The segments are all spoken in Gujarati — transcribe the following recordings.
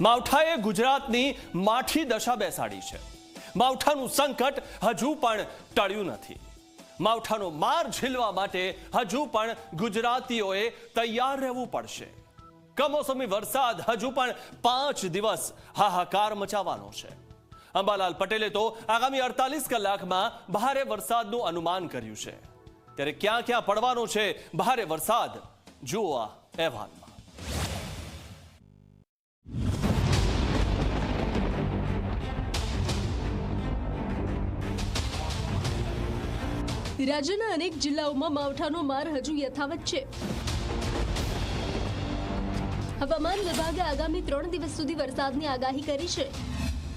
માવઠાએ ગુજરાતની માઠી દશા બેસાડી છે. માવઠાનું સંકટ હજુ પણ ટળ્યું નથી. માવઠાનો માર ઝીલવા માટે હજુ પણ ગુજરાતીઓએ તૈયાર રહેવું પડશે. કમોસમી વરસાદ હજુ પણ પાંચ દિવસ હાહાકાર મચાવવાનો છે. અંબાલાલ પટેલે તો આગામી અડતાલીસ કલાકમાં ભારે વરસાદનું અનુમાન કર્યું છે. ત્યારે ક્યાં ક્યાં પડવાનો છે ભારે વરસાદ? જુઓ આ અહેવાલમાં રાજ્યના અનેક જિલ્લાઓમાં માવઠાનો માર હજુ યથાવત છે હવામાન વિભાગે આગામી ત્રણ દિવસ સુધી વરસાદની આગાહી કરી છે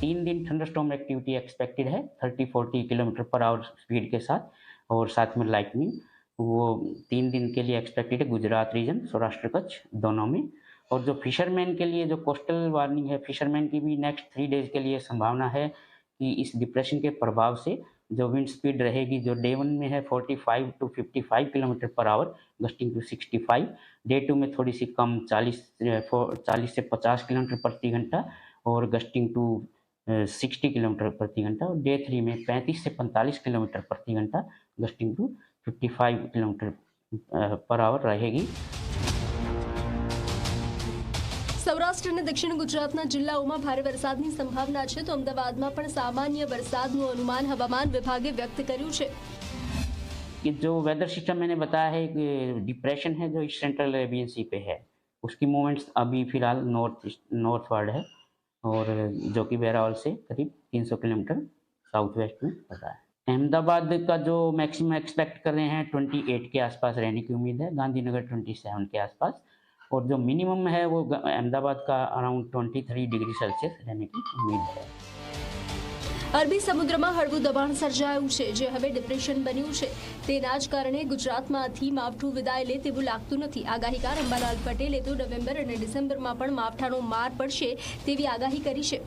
तीन दिन थंडरस्टॉर्म एक्टिविटी एक्सपेक्टेड है thirty forty kilometre per hour speed के साथ और साथ में लाइटनिंग वो तीन दिन के लिए एक्सपेक्टेड है गुजरात रीजन सौराष्ट्र कच्छ दोनों में और जो फिशरमैन के लिए जो कोस्टल वार्निंग है फिशरमैन की भी नेक्स्ट थ्री डेज के लिए संभावना है कि इस डिप्रेशन के प्रभाव से जो विंड स्पीड रहेगी, जो डे वन में है 45 to 55 kilometre per hour, gusting to 65 day two में थोड़ी सी कम 40 चालीस से 50 किलोमीटर प्रति घंटा और गस्टिंग टू सिक्सटी किलोमीटर प्रति घंटा और डे थ्री में 35 से 45 किलोमीटर प्रति घंटा gusting to 55 kilometre per hour रहेगी। સૌરાષ્ટ્ર અને દક્ષિણ ગુજરાતના જિલ્લાઓમાં ભારે વરસાદની સંભાવના છે તો અમદાવાદમાં પણ સામાન્ય વરસાદનું અનુમાન હવામાન વિભાગે व्यक्त કર્યું છે कि जो वेदर सिस्टम मैंने बताया है कि डिप्रेशन है जो सेंट्रल अरेबियन सी पे है उसकी मूवमेंट्स अभी फिलहाल नॉर्थ नॉर्थ वर्ड है और जो कि बहरावल से करीब 300 किलोमीटर साउथ वेस्ट में पड़ा है अहमदाबाद का जो मैक्सिमम एक्सपेक्ट कर रहे हैं 28 के आसपास रहने की उम्मीद है गांधीनगर 27 के आसपास और जो मिनिमम है वो ग- अहमदाबाद का अराउंड 23 डिग्री सेल्सियस रहने की उम्मीद है અરબી સમુદ્રમાં હળવું દબાણ સર્જાયું છે જે હવે ડિપ્રેશન બન્યું છે તેના જ કારણે ગુજરાતમાંથી માવઠું વિદાય લે તેવું લાગતું નથી આગાહીકાર અંબાલાલ પટેલે તો નવેમ્બર અને ડિસેમ્બરમાં પણ માવઠાનો માર પડશે તેવી આગાહી કરી છે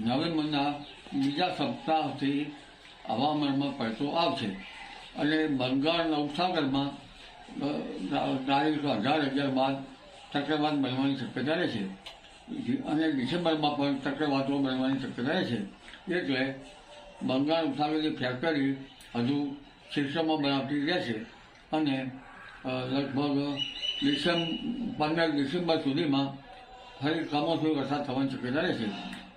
નવેમ્બરના બીજા સપ્તાહથી હવામાનમાં પલટો આવશે અને બંગાળ નવસાગરમાં અ, તારીખ અઢાર અગિયાર બાદ ચક્રવાત બનવાની શક્યતા રહે છે. અને ડિસેમ્બરમાં પણ ચક્રવાતો બનવાની શક્યતા રહે છે. એટલે બંગાળ ઉપસાગરની ફેક્ટરી હજુ શિક્ષણમાં બનાવતી રહેશે. અને લગભગ ડિસેમ્બર પંદર ડિસેમ્બર સુધીમાં ફરી કમોસમી વરસાદ થવાની શક્યતા રહેશે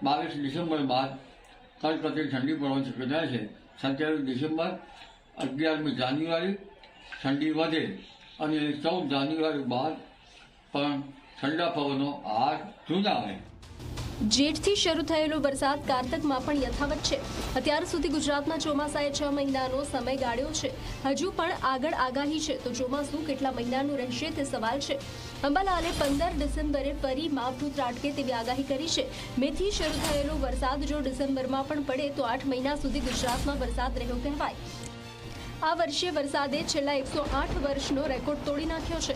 બાવીસ ડિસેમ્બર બાદ કડકડતી ઠંડી પડવાની શક્યતા રહેશે સત્યાવીસ ડિસેમ્બર, અગિયારમી જાન્યુઆરી ઠંડી વધે અને ચૌદ જાન્યુઆરી બાદ પણ ઠંડા પવનો હાર ધૂંધાવે જેઠથી શરૂ થયેલો વરસાદ કારતકમાં પણ યથાવત છે. અત્યાર સુધી ગુજરાતના ચોમાસાએ છ મહિનાનો સમય ગાળ્યો છે. હજુ પણ આગળ આગાહી છે. તો ચોમાસું કેટલા મહિનાનું રહેશે તે સવાલ છે. અંબાલાલે પંદર ડિસેમ્બરે ફરી માવઠું ત્રાટકે તેવી આગાહી કરી છે. મેથી શરૂ થયેલો વરસાદ જો ડિસેમ્બરમાં પણ પડે તો આઠ મહિના સુધી ગુજરાતમાં વરસાદ રહ્યો કહેવાય. આ વર્ષે વરસાદે છેલ્લા એકસો આઠ વર્ષનો રેકોર્ડ તોડી નાખ્યો છે.